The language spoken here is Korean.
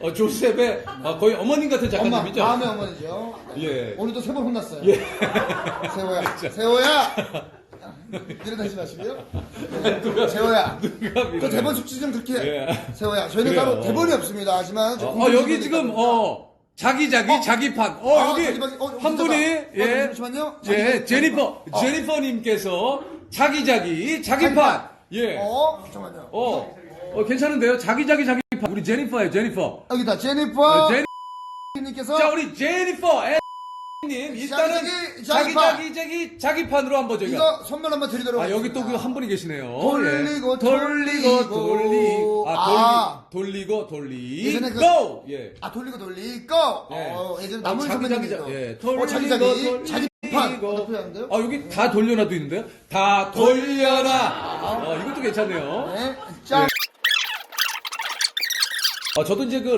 어, 조셉의 아, 거의 어머님 같은 엄마, 작가님이죠? 마음의 어머니죠. 예. 오늘도 세 번 혼났어요. 예. 세호야, 세호야! 일어나지 마시고요. 네. 세호야. 누가 그 밀어요? 대본 숙지 좀 그렇게. 예. 세호야, 저희는 그래요. 따로 대본이 없습니다. 하지만. 어, 어, 여기 지금 어 자기 자기 자기 판. 어 아, 여기 자기 자기, 어, 한. 분이 어, 예. 잠시만요. 예, 자기- 제니퍼 어. 제니퍼 님께서 자기 자기 자기 자기 판. 판. 예. 어, 잠깐만요. 어. 어 괜찮은데요? 자기 자기 자기 판. 우리 제니퍼예요, 제니퍼. 여기다, 제니퍼. 제니 님께서. 자, 우리 제니퍼 님 일단은 자기, 자기, 자기 자기 판. 자기 자기 자기 판으로 한번 저희가 이거 선물 한번 드리도록 아 여기 또 그. 한 분이 계시네요. 돌리고, 예. 돌리고 돌리고. 돌리 아 아. 돌리 돌리고 돌리 예전에 그- 고 예. 아, 돌리고 돌리고. 예. 어, 예전에 아, 남은 자기 자기 선배님도. 자기 예. 어, 돌리고 자기 자기. 돌리고. 자기 판. 어떻게 하는데요? 아 여기 다 돌려놔도 있는데요? 다 돌려놔. 어 이것도 괜찮네요. 네. 짠. 아 저도 이제 그